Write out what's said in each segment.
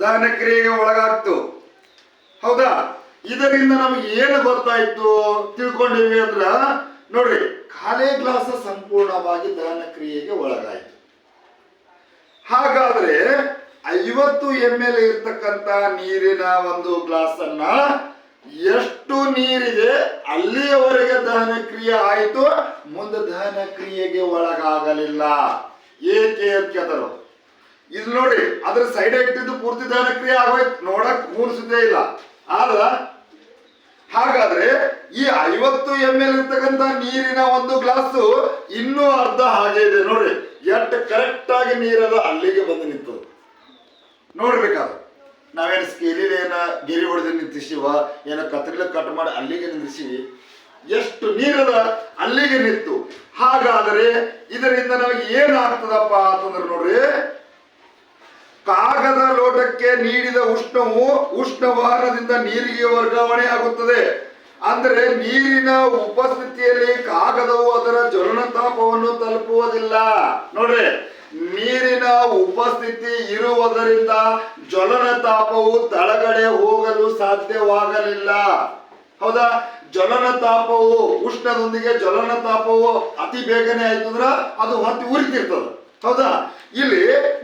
ದಹನ ಕ್ರಿಯೆಗೆ ಒಳಗಾಗ್ತು. ಹೌದಾ? ಇದರಿಂದ ನಮಗೆ ಏನು ಗೊತ್ತಾಯ್ತು ತಿಳ್ಕೊಂಡಿವಿ ಅಂದ್ರ, ನೋಡ್ರಿ, ಖಾಲಿ ಗ್ಲಾಸ್ ಸಂಪೂರ್ಣವಾಗಿ ದಹನ ಕ್ರಿಯೆಗೆ ಒಳಗಾಯ್ತು. ಹಾಗಾದ್ರೆ ಐವತ್ತು ಎಂ ಎಲ್ ಇರ್ತಕ್ಕಂತ ನೀರಿನ ಒಂದು ಗ್ಲಾಸ್ ಅನ್ನ ಎಷ್ಟು ನೀರಿದೆ ಅಲ್ಲಿಯವರೆಗೆ ದಹನ ಕ್ರಿಯೆ ಆಯಿತು, ಮುಂದೆ ದಹನ ಕ್ರಿಯೆಗೆ ಒಳಗಾಗಲಿಲ್ಲ. ಏಕೆ ಅಂತ ಕೇಳ್ತಾರ. ಇದು ನೋಡಿ, ಅದ್ರ ಸೈಡ್ ಇಟ್ಟಿದ್ದು ಪೂರ್ತಿ ದಹನ ಕ್ರಿಯೆ ಆಗೋಯ್ತು. ನೋಡಕ್ ಮೂಡಿಸುದೇ ಇಲ್ಲ. ಆದ್ರ, ಹಾಗಾದ್ರೆ ಈ ಐವತ್ತು ಎಂ ಎಲ್ ಇರ್ತಕ್ಕಂತ ನೀರಿನ ಒಂದು ಗ್ಲಾಸು ಇನ್ನೂ ಅರ್ಧ ಹಾಗೆ ಇದೆ. ನೋಡ್ರಿ ಎಷ್ಟು ಕರೆಕ್ಟ್ ಆಗಿ ನೀರದ ಅಲ್ಲಿಗೆ ಬಂದು ನಿಂತು. ನೋಡ್ಬೇಕಾದ್ರೆ, ನಾವೇನು ಸ್ಕೇಲಿ ಏನ ಗಿರಿ ಹೊಡೆದು ನಿಂತಿಸಿವ ಏನ ಕತ್ರಿಲ ಕಟ್ ಮಾಡಿ ಅಲ್ಲಿಗೆ ನಿಂದಿಸಿವಿ ಎಷ್ಟು ನೀರದ ಅಲ್ಲಿಗೆ ನಿಂತು. ಹಾಗಾದರೆ ಇದರಿಂದ ನಮಗೆ ಏನಾಗ್ತದಪ್ಪ ಅಂತಂದ್ರೆ ನೋಡ್ರಿ ಕಾಗದ ಲೋಟಕ್ಕೆ ನೀಡಿದ ಉಷ್ಣವು ಉಷ್ಣವಾಹನದಿಂದ ನೀರಿಗೆ ವರ್ಗಾವಣೆ ಆಗುತ್ತದೆ. ಅಂದರೆ ನೀರಿನ ಉಪಸ್ಥಿತಿಯಲ್ಲಿ ಕಾಗದವು ಅದರ ಜ್ವಲನ ತಾಪವನ್ನು ತಲುಪುವುದಿಲ್ಲ. ನೋಡ್ರಿ, ನೀರಿನ ಉಪಸ್ಥಿತಿ ಇರುವುದರಿಂದ ಜ್ವಲನ ತಾಪವು ತಳಗಡೆ ಹೋಗಲು ಸಾಧ್ಯವಾಗಲಿಲ್ಲ. ಹೌದಾ? ಜ್ವಲನ ತಾಪವು ಉಷ್ಣದೊಂದಿಗೆ ಜ್ವಲನ ತಾಪವು ಅತಿ ಬೇಗನೆ ಆಯ್ತು ಅಂದ್ರ ಅದು ಹತ್ತಿ ಉರಿತಿರ್ತದ. ಹೌದಾ? ಇಲ್ಲಿ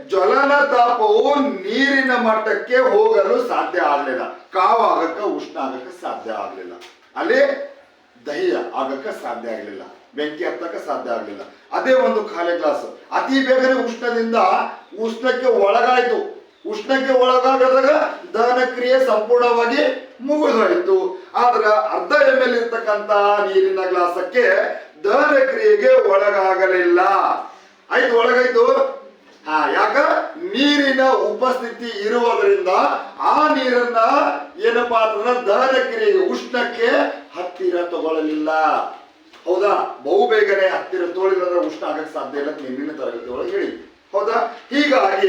ಜ್ವಲನ ತಾಪವು ನೀರಿನ ಮಟ್ಟಕ್ಕೆ ಹೋಗಲು ಸಾಧ್ಯ ಆಗಲಿಲ್ಲ. ಕಾವು ಆಗಕ್ಕ, ಉಷ್ಣ ಆಗಕ್ಕೆ ಸಾಧ್ಯ ಆಗಲಿಲ್ಲ. ಅಲ್ಲಿ ದಹ್ಯ ಆಗಕ್ಕೆ ಸಾಧ್ಯ ಆಗಲಿಲ್ಲ. ಬೆಂಕಿ ಹತ್ತಕ್ಕೆ ಸಾಧ್ಯ ಆಗಲಿಲ್ಲ. ಅದೇ ಒಂದು ಖಾಲಿ ಗ್ಲಾಸ್. ಅತಿ ಬೇಗನೆ ಉಷ್ಣದಿಂದ ಉಷ್ಣಕ್ಕೆ ಒಳಗಾಯಿತು. ಉಷ್ಣಕ್ಕೆ ಒಳಗಾಗದಾಗ ದಹನ ಕ್ರಿಯೆ ಸಂಪೂರ್ಣವಾಗಿ ಮುಗಿದೋಯ್ತು. ಆದ್ರೆ ಅರ್ಧ ಎಂ ಎಲ್ ಇರ್ತಕ್ಕಂತ ನೀರಿನ ಗ್ಲಾಸಕ್ಕೆ ದಹನ ಕ್ರಿಯೆಗೆ ಒಳಗಾಗಲಿಲ್ಲ. ಆಯ್ತು ಒಳಗಾಯ್ತು. ಹಾ, ಯಾಕ? ನೀರಿನ ಉಪಸ್ಥಿತಿ ಇರುವುದರಿಂದ ಆ ನೀರನ್ನ ಏನಪ್ಪಾ ದಹನ ಕ್ರಿಯೆಗೆ ಉಷ್ಣಕ್ಕೆ ಹತ್ತಿರ ತಗೊಳ್ಳಲಿಲ್ಲ. ಹೌದಾ? ಬಹುಬೇಗನೆ ಹತ್ತಿರ ತೋಳಿದ್ರೆ ಉಷ್ಣ ಆಗಕ್ಕೆ ಸಾಧ್ಯ ಇಲ್ಲ ನೀರಿನ ತರಗತಿ ಒಳಗೆ ಹೇಳಿ ಹೌದಾ? ಹೀಗಾಗಿ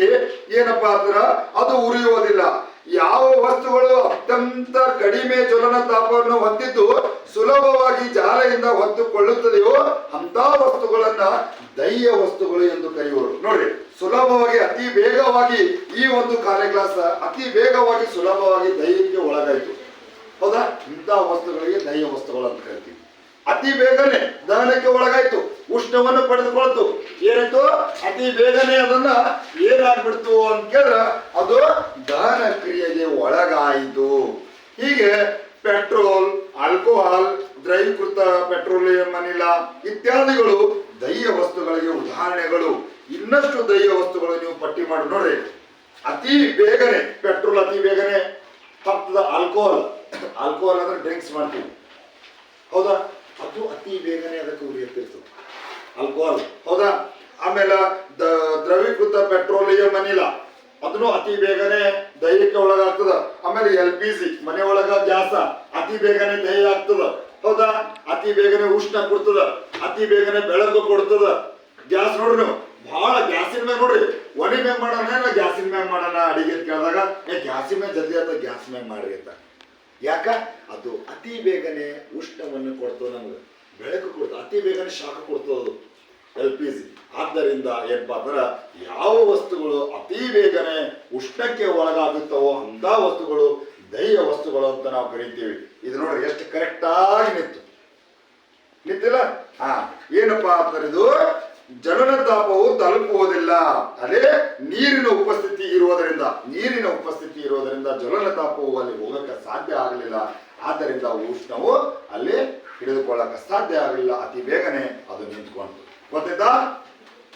ಏನಪ್ಪಾ ಅಂದ್ರ ಅದು ಉರಿಯುವುದಿಲ್ಲ. ಯಾವ ವಸ್ತುಗಳು ಅತ್ಯಂತ ಕಡಿಮೆ ಜ್ವಲನ ತಾಪವನ್ನು ಹೊಂದಿದ್ದು ಸುಲಭವಾಗಿ ಜಾಲೆಯಿಂದ ಹೊತ್ತುಕೊಳ್ಳುತ್ತದೆಯೋ ಅಂತ ವಸ್ತುಗಳನ್ನ ದೈಯ ವಸ್ತುಗಳು ಎಂದು ಕರೆಯುವರು. ನೋಡಿ ಸುಲಭವಾಗಿ, ಅತಿ ವೇಗವಾಗಿ ಈ ಒಂದು ಕಾರ್ಯಗ್ಲಾಸ ಗ್ಲಾಸ್ ಅತಿ ವೇಗವಾಗಿ ಸುಲಭವಾಗಿ ದೈಹಕ್ಕೆ ಒಳಗಾಯಿತು. ಹೌದಾ? ಇಂಥ ವಸ್ತುಗಳಿಗೆ ದೈಹ ವಸ್ತುಗಳು ಅಂತ ಕರಿತೀವಿ. ಅತಿ ಬೇಗನೆ ದಹನಕ್ಕೆ ಒಳಗಾಯ್ತು. ಉಷ್ಣವನ್ನು ಪಡೆದುಕೊಳ್ತು ಏನಾಯ್ತು? ಅತಿ ಬೇಗನೆ ಅದನ್ನ ಏನಾಗ್ಬಿಡ್ತು ಅಂತ ಕೇಳಿದ್ರೆ ಅದು ದಹನ ಕ್ರಿಯೆಗೆ ಒಳಗಾಯಿತು. ಹೀಗೆ ಪೆಟ್ರೋಲ್, ಆಲ್ಕೋಹಾಲ್, ದ್ರವೀಕೃತ ಪೆಟ್ರೋಲಿಯಂ, ಅನಿಲ ಇತ್ಯಾದಿಗಳು ದೈಹ ವಸ್ತುಗಳಿಗೆ ಉದಾಹರಣೆಗಳು. ಇನ್ನಷ್ಟು ದೈಹ ವಸ್ತುಗಳು ನೀವು ಪಟ್ಟಿ ಮಾಡಿ. ನೋಡ್ರಿ, ಅತಿ ಬೇಗನೆ, ಪೆಟ್ರೋಲ್ ಅತಿ ಬೇಗನೆ ಹತ್ತದ ಆಲ್ಕೋಹಾಲ್. ಆಲ್ಕೋಹಾಲ್ ಅಂದ್ರೆ ಡ್ರಿಂಕ್ಸ್ ಮಾಡ್ತೀವಿ. ಹೌದಾ? ಅದು ಅತಿ ಬೇಗನೆ ಅದಕ್ಕೆ ಆಲ್ಕೋಹಾಲ್ ಹೌದಾ? ಆಮೇಲೆ ದ್ರವೀಕೃತ ಪೆಟ್ರೋಲಿಯಂ ಅನಿಲ. ಅದನ್ನು ಅತಿ ಬೇಗನೆ ದೈಹಿಕ ಒಳಗಾಗ್ತದ. ಆಮೇಲೆ ಎಲ್ ಪಿ ಜಿ, ಮನೆ ಒಳಗ ಗ್ಯಾಸ, ಅತಿ ಬೇಗನೆ ದಹ್ಯ ಆಗ್ತದ. ಹೌದಾ? ಅತಿ ಬೇಗನೆ ಉಷ್ಣ ಕೊಡ್ತದ. ಅತಿ ಬೇಗನೆ ಬೆಳಕು ಕೊಡ್ತದ. ಗ್ಯಾಸ್ ನೋಡ್ರಿ ನೀವು. ಬಹಳ ಗ್ಯಾಸಿನ ಮ್ಯಾಗ ನೋಡ್ರಿ. ಒಣಿ ಮ್ಯಾಗ ಮಾಡೋಣ ಗ್ಯಾಸಿನ ಮ್ಯಾಗ ಮಾಡೋಣ ಅಡಿಗೆ ಕೇಳಿದಾಗ, ಏ ಗ್ಯಾಸಿನ ಮ್ಯಾಗ ಜಲ್ದಿ ಆತ, ಗ್ಯಾಸ್ ಮ್ಯಾಗ ಮಾಡ್ರಿ ಅಂತ. ಯಾಕ? ಅದು ಅತಿ ಬೇಗನೆ ಉಷ್ಣವನ್ನು ಕೊಡ್ತದ ನಮ್ಗೆ. ಬೆಳಕು ಕೊಡ್ತದೆ. ಅತಿ ಬೇಗನೆ ಶಾಖ ಕೊಡ್ತದೆ ಎಲ್ ಪಿ ಜಿ ಆದ್ದರಿಂದ ಏನಪ್ಪಾ ಅಂದ್ರೆ ಯಾವ ವಸ್ತುಗಳು ಅತಿ ಬೇಗನೆ ಉಷ್ಣಕ್ಕೆ ಒಳಗಾಗುತ್ತವೋ ಅಂತ ವಸ್ತುಗಳು ದೈವ ವಸ್ತುಗಳು ಅಂತ ನಾವು ಕರಿತೀವಿ. ಇದು ನೋಡಿ ಎಷ್ಟು ಕರೆಕ್ಟಾಗಿ ನಿಂತು. ನಿಂತಿಲ್ಲ? ಹಾ. ಏನಪ್ಪಾ ಅಂದ್ರೆ ಇದು ಜನನ ತಾಪವು ತಲುಪುವುದಿಲ್ಲ. ಅದೇ ನೀರಿನ ಉಪಸ್ಥಿತಿ ಇರುವುದರಿಂದ, ನೀರಿನ ಉಪಸ್ಥಿತಿ ಇರುವುದರಿಂದ ಜನನ ತಾಪವು ಅಲ್ಲಿ ಹೋಗಕ್ಕೆ ಸಾಧ್ಯ ಆಗಲಿಲ್ಲ. ಆದ್ದರಿಂದ ಉಷ್ಣವು ಅಲ್ಲಿ ಹಿಡಿದುಕೊಳ್ಳಕ್ಕೆ ಸಾಧ್ಯ ಆಗಲಿಲ್ಲ. ಅತಿ ಬೇಗನೆ ಅದು ನಿಂತ್ಕೊಂತು ಗೊತ್ತಾಯ್ತಾ